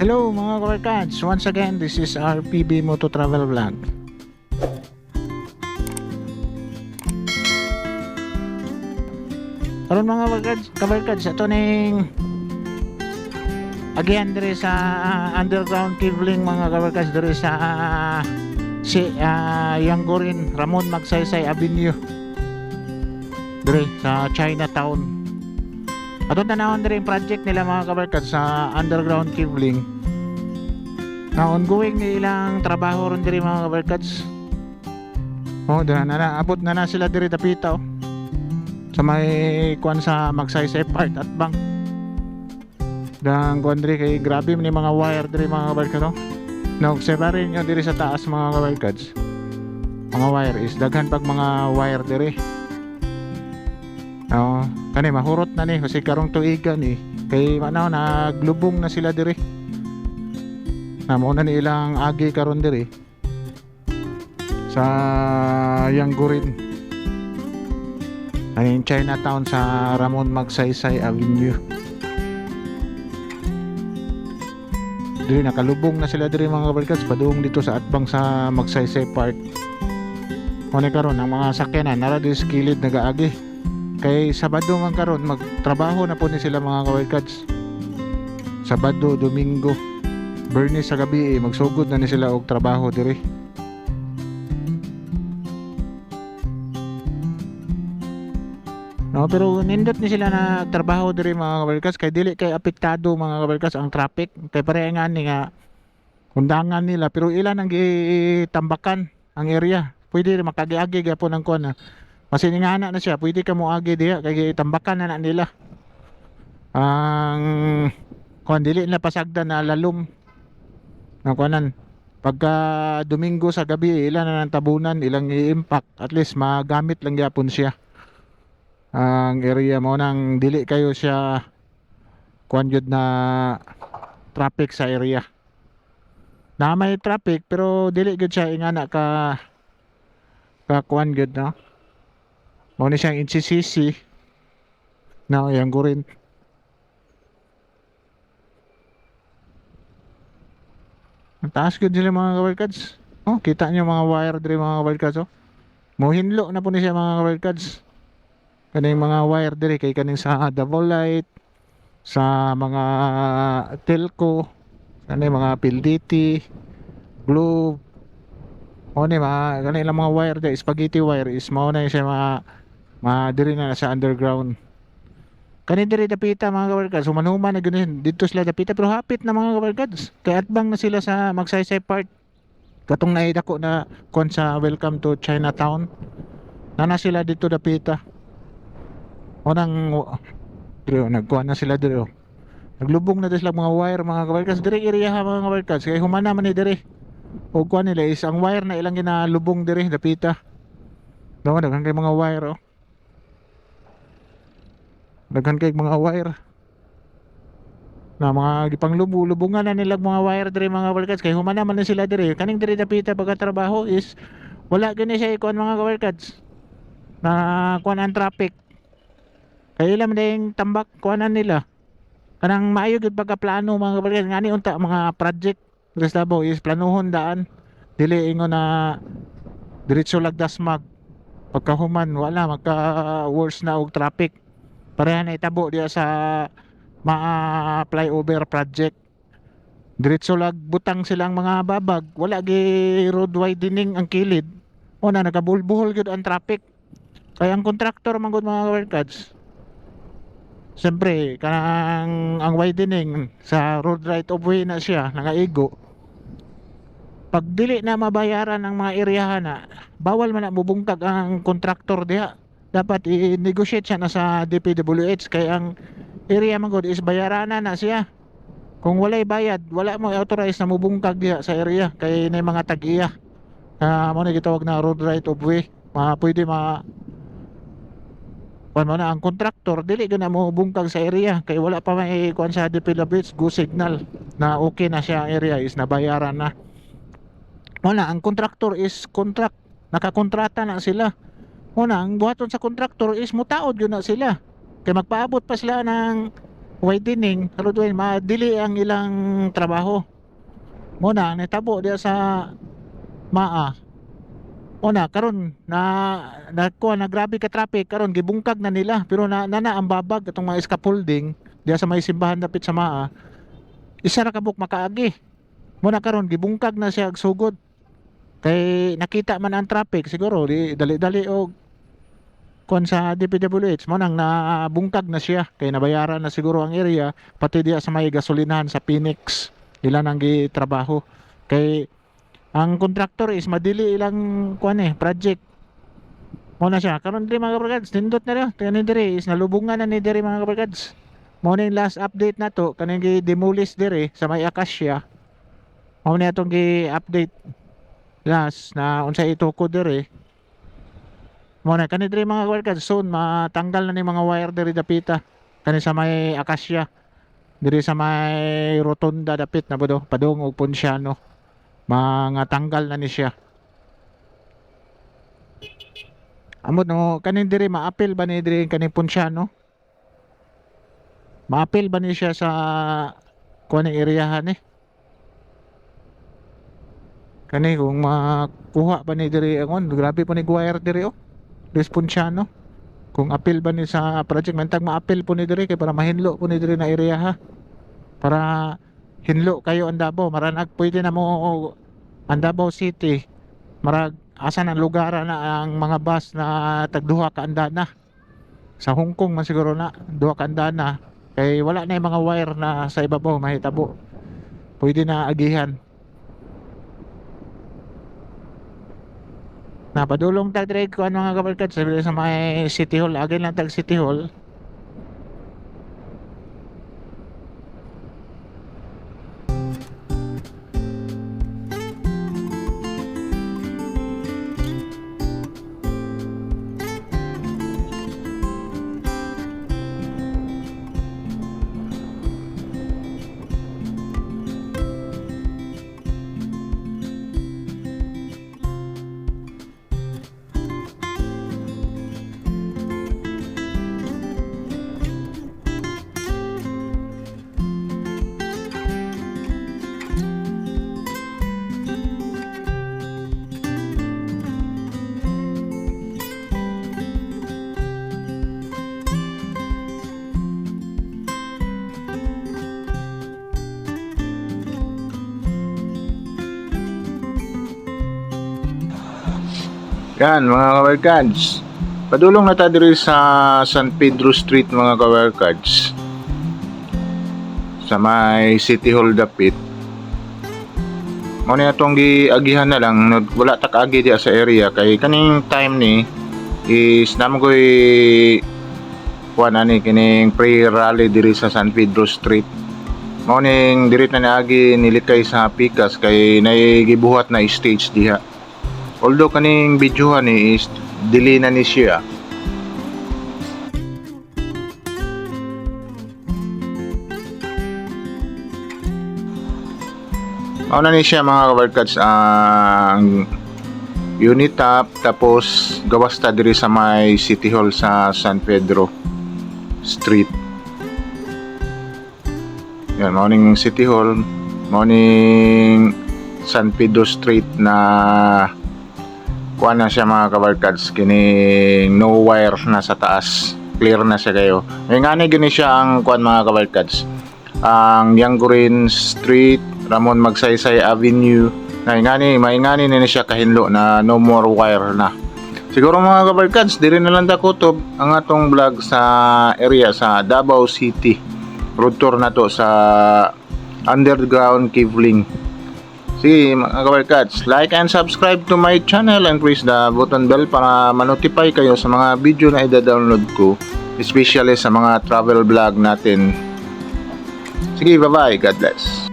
Hello mga kabarkads! Once again, this is our PB Moto Travel Vlog. Karon mga kabarkads, kabarkads, ito ning again dire sa ah, underground cabling mga kabarkads dire sa ah, si uh, Yanggorin Ramon Magsaysay Avenue dire sa Chinatown Atong tanawon dire yung project nila mga kabarkads sa underground cabling na ongoing ni ilang trabaho ron dire mga kabarkads oh dira na na. Abot na na sila dire dapita oh sa may kuan sa magsaysay part at bank dang kuan kay grabe yung mga wire dire mga kabarkads no na observe nyo dire sa taas mga kabarkads mga wire is daghan pag mga wire dire Oo, kani mahurot na ni kasi karong tuiga ni kay ano naglubong na sila dire. Na mo na ni ilang agi karon dire sa Yanggurin. Ano yung Chinatown sa Ramon Magsaysay Avenue. Dire nakalubong na sila dire mga kabarkads padung dito sa atbang sa Magsaysay Park. Kung karon ang mga sakyanan nara di sa kilid nagaagi kay Sabado man karon magtrabaho na po ni sila mga kabarkads Sabado, Domingo Bernie sa gabi eh, magsugod na ni sila og trabaho diri. No, pero nindot ni sila na trabaho diri mga kabarkas kay dili kay apektado mga kabarkas ang traffic. Kay pare nga ni nga kundangan nila pero ilan ang gitambakan ang area? Pwede makagiagi gyapon ang kuan kasi nga na siya, pwede ka mo agi diha kay tambakan na na nila. Ang kuan dili na pasagdan na lalom. Ang kuanan pagka Domingo sa gabi ilan na ng tabunan, ilang i-impact at least magamit lang gyapon siya. Ang area mo nang dili kayo siya kuan jud na traffic sa area. Na may traffic pero dili gud siya ingana ka ka kuan gud no. Mao ni siyang NCCC na yang gurin. Ang taas gud sila mga kabarkads. Oh, kita niyo mga wire diri mga kabarkads oh. Mohinlo na po ni siya mga kabarkads. Kaning mga wire diri kay kaning sa double light sa mga telco kani mga PLDT globe o ni mga kani lang mga wire diri spaghetti wire is mao na siya mga ma diri na sa underground. Kani diri dapita mga kabarkads. Human-human na ganun dito sila dapita pero hapit na mga kabarkads. Kay atbang na sila sa magsaysay part. Katong naidako na kon sa welcome to Chinatown. Nana sila dito dapita. O nang diri nagkuha na sila diri oh. naglubong na sila mga wire mga kabarkads. Diri area ha mga kabarkads. Kay humana man ni diri. O kuha nila is ang wire na ilang ginalubong diri dapita. Dawa daghan kay mga wire oh daghan kay mga wire. Na mga gipanglubulubungan na nila mga wire diri mga kabarkads kay humana man na sila diri. Kaning diri dapita pagkatrabaho is wala gani siya ikuan mga kabarkads na kuan ang traffic. Kay ilam yung tambak kuanan nila. Kanang maayo gud pagkaplano mga kabarkads ngani unta mga project. Gustavo is planuhon daan. Dili ingon na diretso lagdasmag pagkahuman wala magka worse na og traffic pareha na itabo diya sa mga flyover project diretso lag butang silang mga babag wala gi road widening ang kilid o na nagabulbuhol gyud ang traffic kaya ang contractor man gud mga workers Siyempre, kanang ang widening sa road right of way na siya, nangaigo. Pag dili na mabayaran ang mga eryahan na, bawal man na mubungkag ang kontraktor diha. Dapat i-negotiate siya na sa DPWH kay ang area man gud is bayaran na siya. Kung walay bayad, wala mo authorize na mubungkag diha sa area kay na mga tag-iya. Uh, mo na gitawag na road right of way. Ma pwede ma Kuan mo na ang kontraktor dili gana mo bungkag sa area kay wala pa may kuan sa DPWH go signal na okay na siya ang area is nabayaran na. Una ang kontraktor is contract nakakontrata na sila. Una ang buhaton sa kontraktor is mutaod yun na sila. Kay magpaabot pa sila ng widening karon tuwing madili ang ilang trabaho. Muna nitabo diya sa maa. Una, karon na na kuha na grabe ka traffic karon gibungkag na nila. Pero na nana ang babag atong mga scaffolding diya sa may simbahan dapit sa maa. Isa ra ka buk makaagi. Muna karon gibungkag na siya sugod kay nakita man ang traffic siguro di dali-dali og kon sa DPWH mo nang nabungkag na siya kay nabayaran na siguro ang area pati diya sa may gasolinahan sa Phoenix. Ila nang gitrabaho. Kay ang contractor is madili ilang kuan eh project. Mo na siya karon diri mga kabarkads nindot na rin. Kani diri is nalubungan na ni diri mga kabarkads. Mo na yung last update na to kaning gi-demolish diri sa may Acacia. Mo na itong gi-update last na unsa ituko diri. Mo na kani diri mga kabarkads soon matanggal na ni mga wire diri dapita. Kani sa may Acacia diri sa may rotunda dapit na budo padung og Ponciano mga tanggal na ni siya. Amot no kanin diri maapil ba ni diri kanin Ponciano maapil ba ni siya sa kuan area ni kani kung makuha ba ni diri angon grabe pa ni wire diri oh. Luis Ponciano. Kung apil ba ni sa project mentag maapil po ni diri kay para mahinlo po ni diri na area ha. Para hinlo kayo ang Davao. Maranag pwede na mo ang Davao City. Marag asan ang lugar na ang mga bus na tagduha ka andana sa Hong Kong man siguro na duha ka andana kay wala na yung mga wire na sa ibabaw mahitabo. Pwede na agihan Napadulong tag dire ko ano mga kabarkad sa sa may City Hall agin lang tag City Hall Yan mga kawerkads. Padulong na tayo diri sa San Pedro Street mga kawerkads. Sa may City Hall dapit. Mo na itong giagihan na lang wala tak agi diya sa area kay kaning time ni is namo koy kuan ani kining pre-rally diri sa San Pedro Street. Mao ning diri na niagi nilikay sa Pikas kay nay gibuhat na stage diha. Although kaning videohan ni is dili na ni siya. Mao na ni siya mga kabarkads ang unit top tapos gawas ta diri sa may City Hall sa San Pedro Street. Yan, morning City Hall, morning San Pedro Street na kuha na siya mga kabarkads. Kining no wire na sa taas. Clear na siya kayo. May nga gini siya ang kuan mga kabarkads. Ang Yangurin Street Ramon Magsaysay Avenue. Na ingani maingani na siya kahinlo na no more wire na. Siguro mga kabarkads diri na lang ta kutob ang atong vlog sa area sa Davao City. Road tour na to sa underground cave link Sige mga kabarkats, like and subscribe to my channel and press the button bell para manotify kayo sa mga video na ida-download ko, especially sa mga travel vlog natin. Sige, bye-bye. God bless.